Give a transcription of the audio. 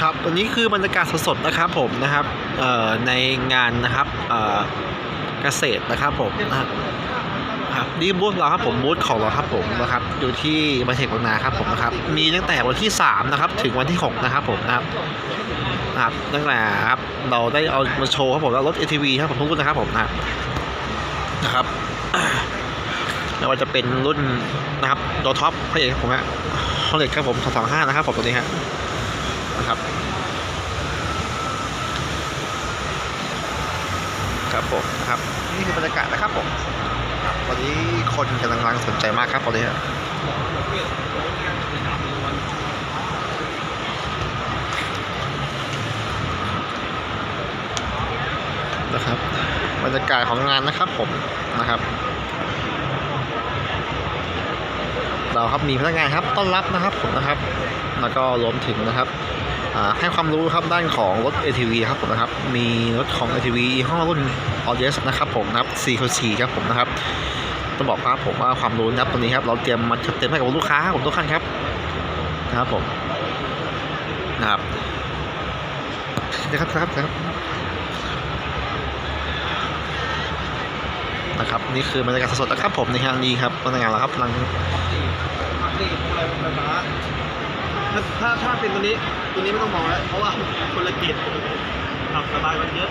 ครับวันนี้คือบรรยากาศสดๆนะครับผมนะครับเอ่อในงานนะครับเอ่อเกษตรนะครับผมนะครับนี่บูธเราครับผมบูธของเราครับผมนะครับอยู่ที่บริเทคบางนาครับผมนะครับมีตั้งแต่วันที่ 3 นะครับ ถึงวันที่ 6 นะครับผมนะครับนะครับตั้งแต่ครับเราได้เอามาโชว์ครับผมแล้วรถ ATV ครับผมทุกรุ่นนะครับผมนะครับนะครับไม่ว่าจะเป็นรุ่นนะครับโดท็อปพระเอกครับผมฮะฮอลเล็กครับผม225นะครับผมตัวนี้ฮะ นะครับ ครับผมนะครับ นี่คือบรรยากาศนะครับผมวันนี้คนกำลังสนใจมากครับตอนนี้ฮะนะครับบรรยากาศของงานนะครับผมนะครับ เราครับมีพนักงานครับต้อนรับนะครับผมนะครับ แล้วก็รวมถึงนะครับ ให้ความรู้ครับด้านของรถ ATV ครับผมนะครับ มีรถของ ATV ยี่ห้อรุ่น a u d i s นะครับผมนะครับ4 4ครับผมนะครับต้องบอกครับผมว่าความรู้นะครับตรงนี้ครับเราเตรียมมาเต็มให้กับลูกค้าผมทุกท่านครับนะครับผมนะครับนะครับครับนะครับนะครับนี่คือบรรยากาศสดๆนะครับผมในงานนี้ครับพนักงานเราครับกำลัง ถ้าถ้าถ้าเป็นตัวนี้ตัวนี้ไม่ต้องมองแล้วเพราะว่าคนละเกตขับสบายกว่าเยอะ